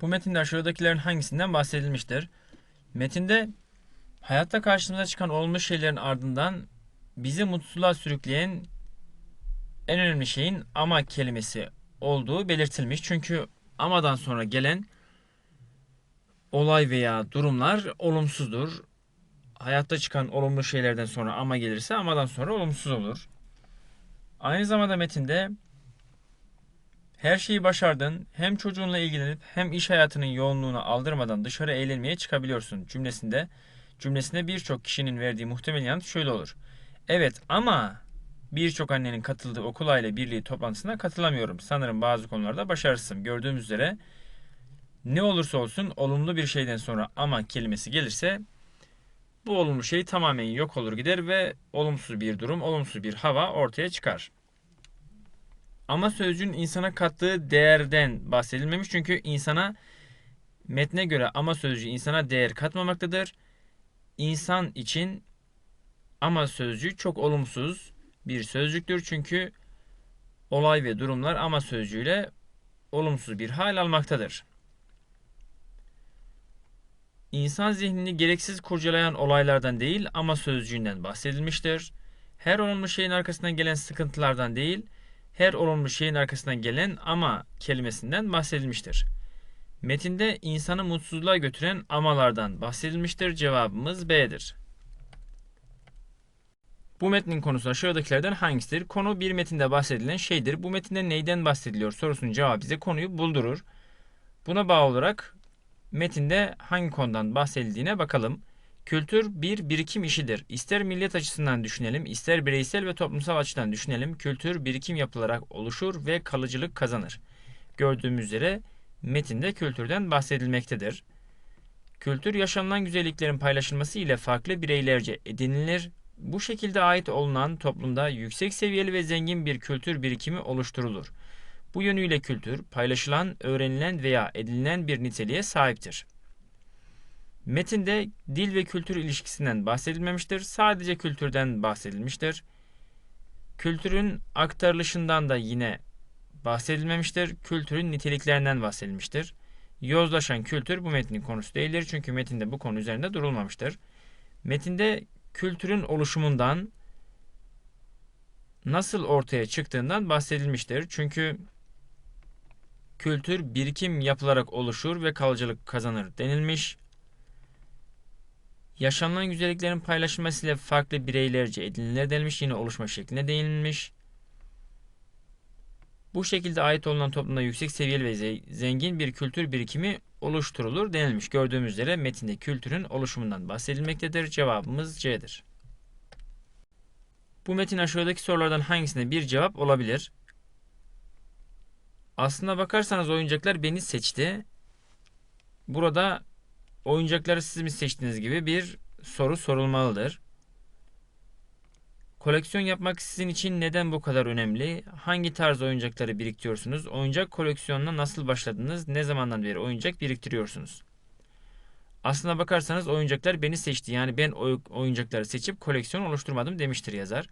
Bu metinde aşağıdakilerin hangisinden bahsedilmiştir? Metinde hayatta karşımıza çıkan olmuş şeylerin ardından bizi mutsuzluğa sürükleyen en önemli şeyin ama kelimesi olduğu belirtilmiş. Çünkü amadan sonra gelen olay veya durumlar olumsuzdur. Hayatta çıkan olumlu şeylerden sonra ama gelirse amadan sonra olumsuz olur. Aynı zamanda metinde her şeyi başardın, hem çocuğunla ilgilenip hem iş hayatının yoğunluğunu aldırmadan dışarı eğlenmeye çıkabiliyorsun cümlesinde cümlesinde birçok kişinin verdiği muhtemel yanıt şöyle olur. Evet ama birçok annenin katıldığı okul aile birliği toplantısına katılamıyorum. Sanırım bazı konularda başarısızım. Gördüğümüz üzere ne olursa olsun olumlu bir şeyden sonra ama kelimesi gelirse bu olumlu şey tamamen yok olur gider ve olumsuz bir durum, olumsuz bir hava ortaya çıkar. Ama sözcüğün insana kattığı değerden bahsedilmemiş çünkü insana metne göre ama sözcüğü insana değer katmamaktadır. İnsan için ama sözcüğü çok olumsuz bir sözcüktür çünkü olay ve durumlar ama sözcüğüyle olumsuz bir hal almaktadır. İnsan zihnini gereksiz kurcalayan olaylardan değil ama sözcüğünden bahsedilmiştir. Her olumlu şeyin arkasından gelen sıkıntılardan değil, her olumlu şeyin arkasından gelen ama kelimesinden bahsedilmiştir. Metinde insanı mutsuzluğa götüren amalardan bahsedilmiştir. Cevabımız B'dir. Bu metnin konusu aşağıdakilerden hangisidir? Konu bir metinde bahsedilen şeydir. Bu metinde neyden bahsediliyor sorusunun cevabı bize konuyu buldurur. Buna bağlı olarak metinde hangi konudan bahsedildiğine bakalım. Kültür bir birikim işidir. İster millet açısından düşünelim, ister bireysel ve toplumsal açıdan düşünelim. Kültür birikim yapılarak oluşur ve kalıcılık kazanır. Gördüğümüz üzere metinde kültürden bahsedilmektedir. Kültür yaşanılan güzelliklerin paylaşılması ile farklı bireylerce edinilir. Bu şekilde ait olunan toplumda yüksek seviyeli ve zengin bir kültür birikimi oluşturulur. Bu yönüyle kültür paylaşılan, öğrenilen veya edinilen bir niteliğe sahiptir. Metinde dil ve kültür ilişkisinden bahsedilmemiştir. Sadece kültürden bahsedilmiştir. Kültürün aktarılışından da yine bahsedilmemiştir. Kültürün niteliklerinden bahsedilmiştir. Yozlaşan kültür bu metnin konusu değildir. Çünkü metinde bu konu üzerinde durulmamıştır. Metinde kültürün oluşumundan nasıl ortaya çıktığından bahsedilmiştir. Çünkü kültür birikim yapılarak oluşur ve kalıcılık kazanır denilmiş. Yaşanılan güzelliklerin paylaşılmasıyla farklı bireylerce edinilir denilmiş. Yine oluşma şekline değinilmiş. Bu şekilde ait olunan toplumda yüksek seviyeli ve zengin bir kültür birikimi oluşturulur denilmiş. Gördüğümüz üzere metinde kültürün oluşumundan bahsedilmektedir. Cevabımız C'dir. Bu metin aşağıdaki sorulardan hangisine bir cevap olabilir? Aslına bakarsanız oyuncaklar beni seçti. Burada oyuncakları siz mi seçtiğiniz gibi bir soru sorulmalıdır. Koleksiyon yapmak sizin için neden bu kadar önemli? Hangi tarz oyuncakları biriktiriyorsunuz? Oyuncak koleksiyonuna nasıl başladınız? Ne zamandan beri oyuncak biriktiriyorsunuz? Aslına bakarsanız oyuncaklar beni seçti. Yani ben oyuncakları seçip koleksiyon oluşturmadım demiştir yazar.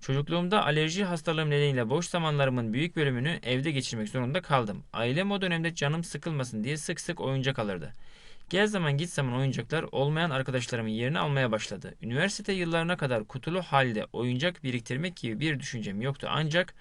Çocukluğumda alerji hastalığım nedeniyle boş zamanlarımın büyük bölümünü evde geçirmek zorunda kaldım. Ailem o dönemde canım sıkılmasın diye sık sık oyuncak alırdı. Gel zaman git zaman oyuncaklar olmayan arkadaşlarımın yerini almaya başladı. Üniversite yıllarına kadar kutulu halde oyuncak biriktirmek gibi bir düşüncem yoktu. Ancak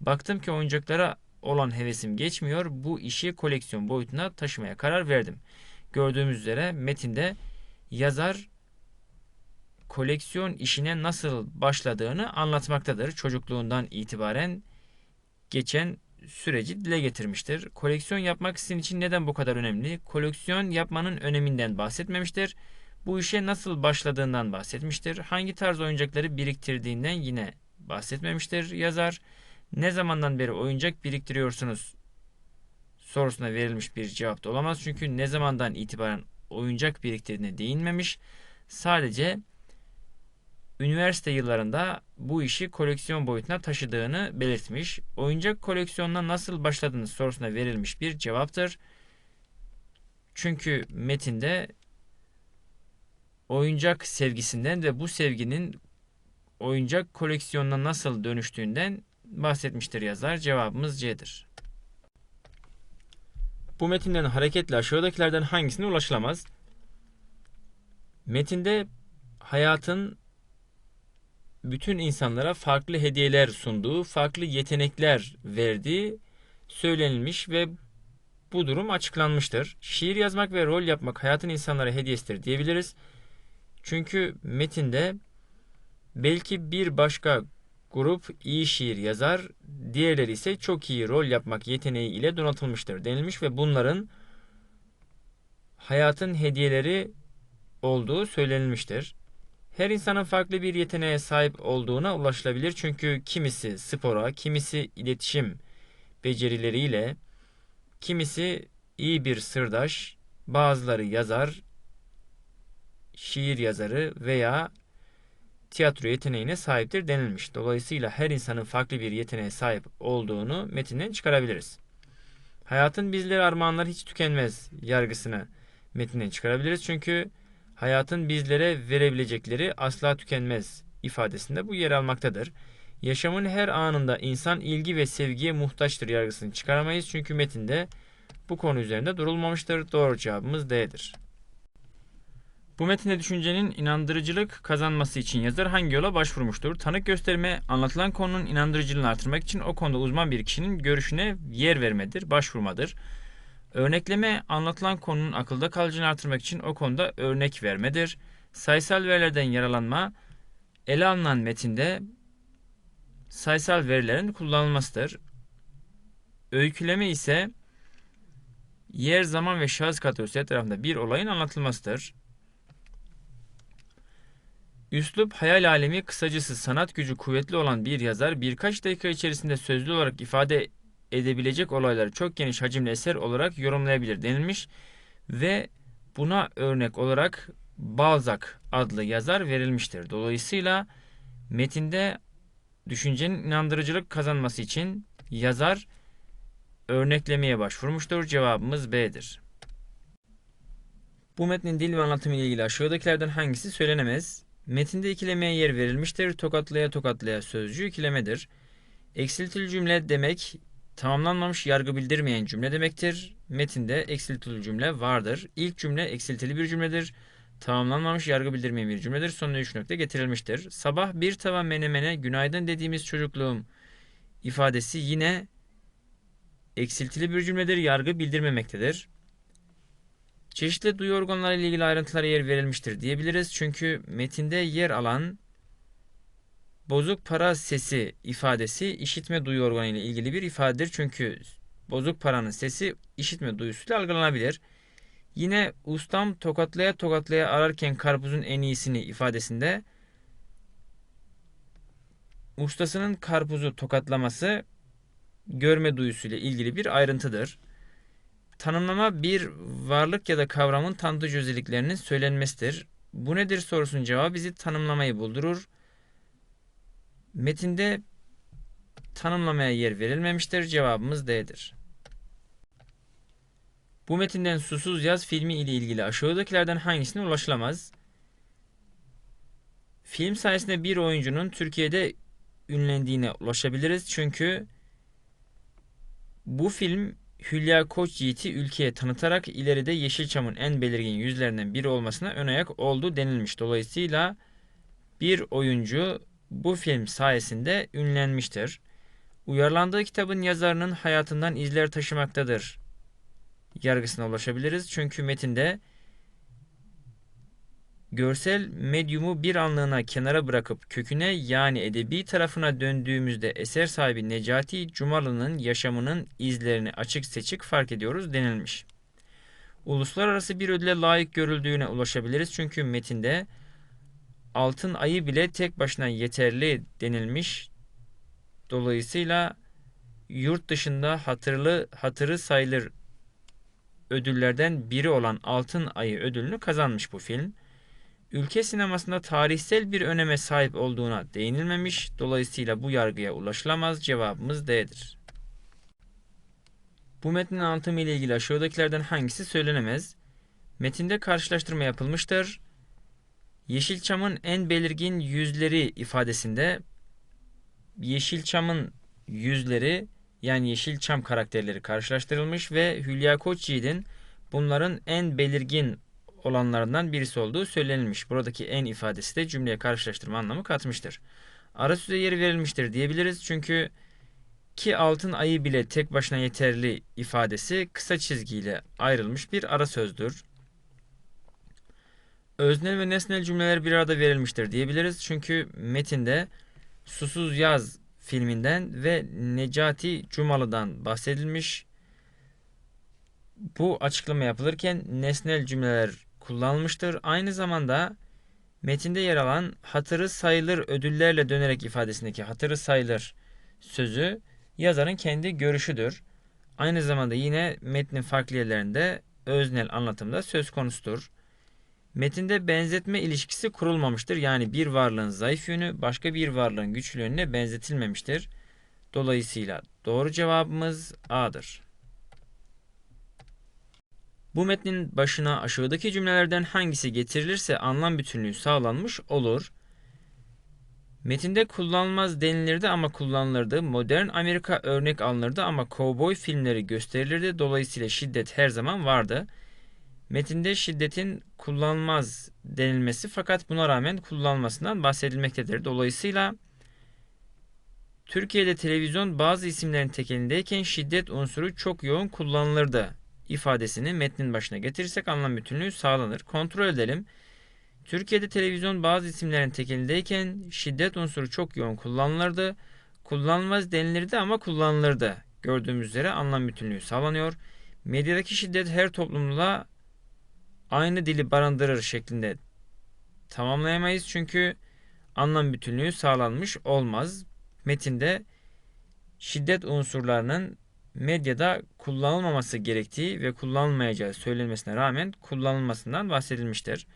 baktım ki oyuncaklara olan hevesim geçmiyor. Bu işi koleksiyon boyutuna taşımaya karar verdim. Gördüğümüz üzere metinde yazar koleksiyon işine nasıl başladığını anlatmaktadır. Çocukluğundan itibaren geçen süreci dile getirmiştir. Koleksiyon yapmak sizin için neden bu kadar önemli? Koleksiyon yapmanın öneminden bahsetmemiştir. Bu işe nasıl başladığından bahsetmiştir. Hangi tarz oyuncakları biriktirdiğinden yine bahsetmemiştir yazar. Ne zamandan beri oyuncak biriktiriyorsunuz sorusuna verilmiş bir cevap da olamaz. Çünkü ne zamandan itibaren oyuncak biriktirdiğine değinmemiş. Sadece üniversite yıllarında bu işi koleksiyon boyutuna taşıdığını belirtmiş. Oyuncak koleksiyonuna nasıl başladınız sorusuna verilmiş bir cevaptır. Çünkü metinde oyuncak sevgisinden ve bu sevginin oyuncak koleksiyonuna nasıl dönüştüğünden bahsetmiştir yazar. Cevabımız C'dir. Bu metinden hareketle aşağıdakilerden hangisine ulaşılamaz? Metinde hayatın bütün insanlara farklı hediyeler sunduğu, farklı yetenekler verdiği söylenilmiş ve bu durum açıklanmıştır. Şiir yazmak ve rol yapmak hayatın insanlara hediyesidir diyebiliriz. Çünkü metinde belki bir başka grup iyi şiir yazar, diğerleri ise çok iyi rol yapmak yeteneği ile donatılmıştır denilmiş ve bunların hayatın hediyeleri olduğu söylenilmiştir. Her insanın farklı bir yeteneğe sahip olduğuna ulaşılabilir çünkü kimisi spora, kimisi iletişim becerileriyle, kimisi iyi bir sırdaş, bazıları yazar, şiir yazarı veya tiyatro yeteneğine sahiptir denilmiş. Dolayısıyla her insanın farklı bir yeteneğe sahip olduğunu metinden çıkarabiliriz. Hayatın bizlere armağanları hiç tükenmez yargısını metinden çıkarabiliriz. Çünkü hayatın bizlere verebilecekleri asla tükenmez ifadesinde bu yer almaktadır. Yaşamın her anında insan ilgi ve sevgiye muhtaçtır yargısını çıkaramayız. Çünkü metinde bu konu üzerinde durulmamıştır. Doğru cevabımız D'dir. Bu metinde düşüncenin inandırıcılık kazanması için yazar hangi yola başvurmuştur? Tanık gösterme, anlatılan konunun inandırıcılığını artırmak için o konuda uzman bir kişinin görüşüne yer vermedir, başvurmadır. Örnekleme, anlatılan konunun akılda kalıcılığını artırmak için o konuda örnek vermedir. Sayısal verilerden yaralanma, ele alınan metinde sayısal verilerin kullanılmasıdır. Öyküleme ise yer, zaman ve şahıs kategorisi etrafında bir olayın anlatılmasıdır. Üslup, hayal alemi, kısacası sanat gücü kuvvetli olan bir yazar birkaç dakika içerisinde sözlü olarak ifade edebilecek olayları çok geniş hacimli eser olarak yorumlayabilir denilmiş ve buna örnek olarak Balzac adlı yazar verilmiştir. Dolayısıyla metinde düşüncenin inandırıcılık kazanması için yazar örneklemeye başvurmuştur. Cevabımız B'dir. Bu metnin dil ve anlatımı ile ilgili aşağıdakilerden hangisi söylenemez? Metinde ikilemeye yer verilmiştir. Tokatlaya tokatlaya sözcüğü ikilemedir. Eksiltili cümle demek tamamlanmamış yargı bildirmeyen cümle demektir. Metinde eksiltili cümle vardır. İlk cümle eksiltili bir cümledir. Tamamlanmamış yargı bildirmeyen bir cümledir. Sonuna üç nokta getirilmiştir. Sabah bir tava menemene günaydın dediğimiz çocukluğum ifadesi yine eksiltili bir cümledir. Yargı bildirmemektedir. Çeşitli duyu organları ile ilgili ayrıntılara yer verilmiştir diyebiliriz. Çünkü metinde yer alan bozuk para sesi ifadesi işitme duyu organı ile ilgili bir ifadedir. Çünkü bozuk paranın sesi işitme duyusuyla algılanabilir. Yine ustam tokatlaya tokatlaya ararken karpuzun en iyisini ifadesinde ustasının karpuzu tokatlaması görme duyusuyla ilgili bir ayrıntıdır. Tanımlama bir varlık ya da kavramın tanıtıcı özelliklerinin söylenmesidir. Bu nedir sorusunun cevabı bizi tanımlamayı buldurur. Metinde tanımlamaya yer verilmemiştir. Cevabımız D'dir. Bu metinden Susuz Yaz filmi ile ilgili aşağıdakilerden hangisine ulaşılamaz? Film sayesinde bir oyuncunun Türkiye'de ünlendiğine ulaşabiliriz. Çünkü bu film Hülya Koçyiğit'i ülkeye tanıtarak ileride Yeşilçam'ın en belirgin yüzlerinden biri olmasına ön ayak oldu denilmiş. Dolayısıyla bir oyuncu bu film sayesinde ünlenmiştir. Uyarlandığı kitabın yazarının hayatından izler taşımaktadır. Yargısına ulaşabiliriz. Çünkü metinde görsel medyumu bir anlığına kenara bırakıp köküne yani edebi tarafına döndüğümüzde eser sahibi Necati Cumalı'nın yaşamının izlerini açık seçik fark ediyoruz denilmiş. Uluslararası bir ödüle layık görüldüğüne ulaşabiliriz çünkü metinde altın ayı bile tek başına yeterli denilmiş. Dolayısıyla yurt dışında hatırlı hatırı sayılır ödüllerden biri olan Altın Ayı ödülünü kazanmış bu film. Ülke sinemasında tarihsel bir öneme sahip olduğuna değinilmemiş. Dolayısıyla bu yargıya ulaşılamaz. Cevabımız D'dir. Bu metnin anlatımı ile ilgili aşağıdakilerden hangisi söylenemez? Metinde karşılaştırma yapılmıştır. Yeşilçam'ın en belirgin yüzleri ifadesinde Yeşilçam'ın yüzleri yani Yeşilçam karakterleri karşılaştırılmış ve Hülya Koçyiğit'in bunların en belirgin olanlarından birisi olduğu söylenilmiş. Buradaki en ifadesi de cümleye karşılaştırma anlamı katmıştır. Ara söze yeri verilmiştir diyebiliriz çünkü ki altın ayı bile tek başına yeterli ifadesi kısa çizgiyle ayrılmış bir ara sözdür. Öznel ve nesnel cümleler bir arada verilmiştir diyebiliriz. Çünkü metinde Susuz Yaz filminden ve Necati Cumalı'dan bahsedilmiş. Bu açıklama yapılırken nesnel cümleler kullanılmıştır. Aynı zamanda metinde yer alan hatırı sayılır ödüllerle dönerek ifadesindeki hatırı sayılır sözü yazarın kendi görüşüdür. Aynı zamanda yine metnin farklı yerlerinde öznel anlatımda söz konusudur. Metinde benzetme ilişkisi kurulmamıştır. Yani bir varlığın zayıf yönü başka bir varlığın güçlü yönüne benzetilmemiştir. Dolayısıyla doğru cevabımız A'dır. Bu metnin başına aşağıdaki cümlelerden hangisi getirilirse anlam bütünlüğü sağlanmış olur. Metinde kullanılmaz denilirdi ama kullanılırdı. Modern Amerika örnek alınırdı ama kovboy filmleri gösterilirdi. Dolayısıyla şiddet her zaman vardı. Metinde şiddetin kullanılmaz denilmesi fakat buna rağmen kullanılmasından bahsedilmektedir. Dolayısıyla Türkiye'de televizyon bazı isimlerin tekelindeyken şiddet unsuru çok yoğun kullanılırdı ifadesini metnin başına getirirsek anlam bütünlüğü sağlanır. Kontrol edelim. Türkiye'de televizyon bazı isimlerin tekelindeyken şiddet unsuru çok yoğun kullanılırdı. Kullanılmaz denilirdi ama kullanılırdı. Gördüğümüz üzere anlam bütünlüğü sağlanıyor. Medyadaki şiddet her toplumla aynı dili barındırır şeklinde tamamlayamayız. Çünkü anlam bütünlüğü sağlanmış olmaz. Metinde şiddet unsurlarının medyada kullanılmaması gerektiği ve kullanılmayacağı söylenmesine rağmen kullanılmasından bahsedilmiştir.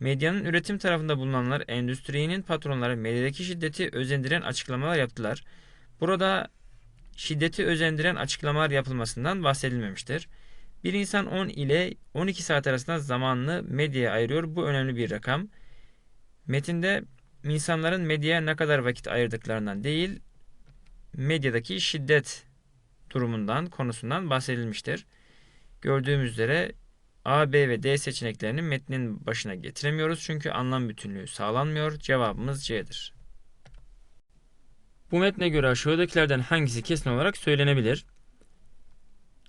Medyanın üretim tarafında bulunanlar endüstrinin patronları medyadaki şiddeti özendiren açıklamalar yaptılar. Burada şiddeti özendiren açıklamalar yapılmasından bahsedilmemiştir. Bir insan 10 ile 12 saat arasında zamanını medyaya ayırıyor. Bu önemli bir rakam. Metinde insanların medyaya ne kadar vakit ayırdıklarından değil, medyadaki şiddet durumundan, konusundan bahsedilmiştir. Gördüğümüz üzere A, B ve D seçeneklerini metnin başına getiremiyoruz çünkü anlam bütünlüğü sağlanmıyor. Cevabımız C'dir. Bu metne göre aşağıdakilerden hangisi kesin olarak söylenebilir?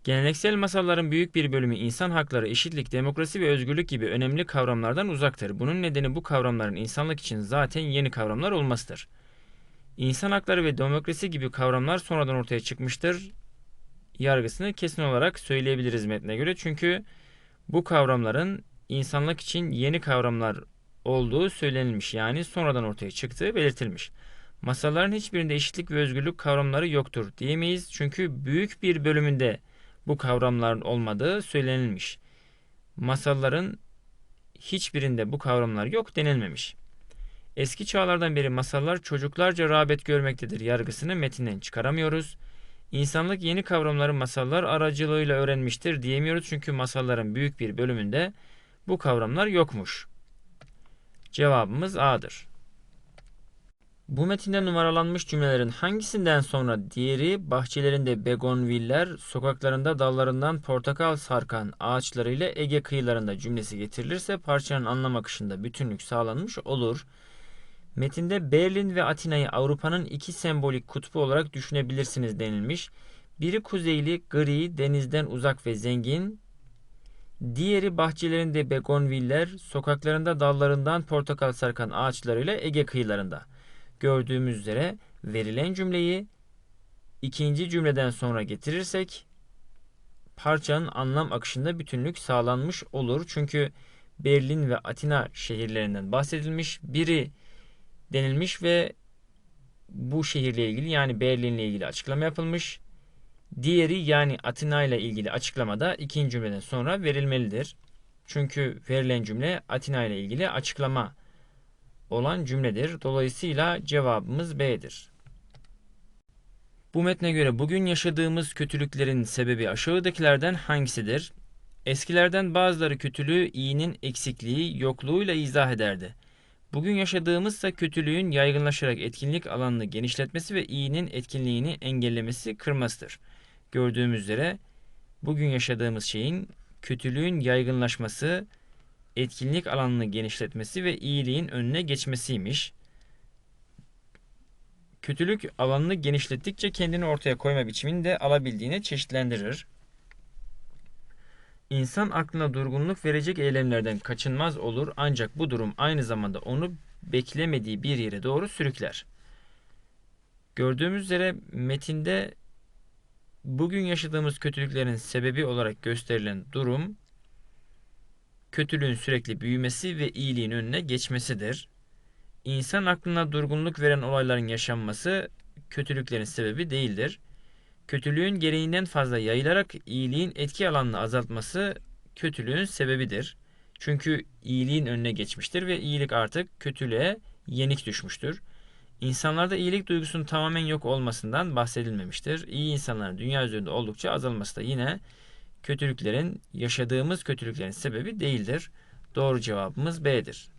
Geleneksel masalların büyük bir bölümü insan hakları, eşitlik, demokrasi ve özgürlük gibi önemli kavramlardan uzaktır. Bunun nedeni bu kavramların insanlık için zaten yeni kavramlar olmasıdır. İnsan hakları ve demokrasi gibi kavramlar sonradan ortaya çıkmıştır. Yargısını kesin olarak söyleyebiliriz metne göre. Çünkü bu kavramların insanlık için yeni kavramlar olduğu söylenilmiş. Yani sonradan ortaya çıktığı belirtilmiş. Masalların hiçbirinde eşitlik ve özgürlük kavramları yoktur diyemeyiz. Çünkü büyük bir bölümünde bu kavramların olmadığı söylenilmiş. Masalların hiçbirinde bu kavramlar yok denilmemiş. Eski çağlardan beri masallar çocuklarca rağbet görmektedir yargısını metinden çıkaramıyoruz. İnsanlık yeni kavramları masallar aracılığıyla öğrenmiştir diyemiyoruz çünkü masalların büyük bir bölümünde bu kavramlar yokmuş. Cevabımız A'dır. Bu metinde numaralanmış cümlelerin hangisinden sonra diğeri bahçelerinde begonviller, sokaklarında dallarından portakal sarkan ağaçlarıyla Ege kıyılarında cümlesi getirilirse parçanın anlam akışında bütünlük sağlanmış olur. Metinde Berlin ve Atina'yı Avrupa'nın iki sembolik kutbu olarak düşünebilirsiniz denilmiş. Biri kuzeyli, gri, denizden uzak ve zengin. Diğeri bahçelerinde begonviller, sokaklarında dallarından portakal sarkan ağaçlarıyla Ege kıyılarında. Gördüğümüz üzere verilen cümleyi ikinci cümleden sonra getirirsek parçanın anlam akışında bütünlük sağlanmış olur. Çünkü Berlin ve Atina şehirlerinden bahsedilmiş. Biri denilmiş ve bu şehirle ilgili yani Berlin'le ilgili açıklama yapılmış. Diğeri yani Atina ile ilgili açıklamada ikinci cümleden sonra verilmelidir. Çünkü verilen cümle Atina ile ilgili açıklama olan cümledir. Dolayısıyla cevabımız B'dir. Bu metne göre bugün yaşadığımız kötülüklerin sebebi aşağıdakilerden hangisidir? Eskilerden bazıları kötülüğü iyinin eksikliği, yokluğuyla izah ederdi. Bugün yaşadığımızsa kötülüğün yaygınlaşarak etkinlik alanını genişletmesi ve iyinin etkinliğini engellemesi kırmasıdır. Gördüğümüz üzere bugün yaşadığımız şeyin kötülüğün yaygınlaşması, etkinlik alanını genişletmesi ve iyiliğin önüne geçmesiymiş. Kötülük alanını genişlettikçe kendini ortaya koyma biçimini de alabildiğine çeşitlendirir. İnsan aklına durgunluk verecek eylemlerden kaçınmaz olur ancak bu durum aynı zamanda onu beklemediği bir yere doğru sürükler. Gördüğümüz üzere metinde bugün yaşadığımız kötülüklerin sebebi olarak gösterilen durum kötülüğün sürekli büyümesi ve iyiliğin önüne geçmesidir. İnsan aklına durgunluk veren olayların yaşanması kötülüklerin sebebi değildir. Kötülüğün gereğinden fazla yayılarak iyiliğin etki alanını azaltması kötülüğün sebebidir. Çünkü iyiliğin önüne geçmiştir ve iyilik artık kötülüğe yenik düşmüştür. İnsanlarda iyilik duygusunun tamamen yok olmasından bahsedilmemiştir. İyi insanların dünya üzerinde oldukça azalması da yine kötülüklerin, yaşadığımız kötülüklerin sebebi değildir. Doğru cevabımız B'dir.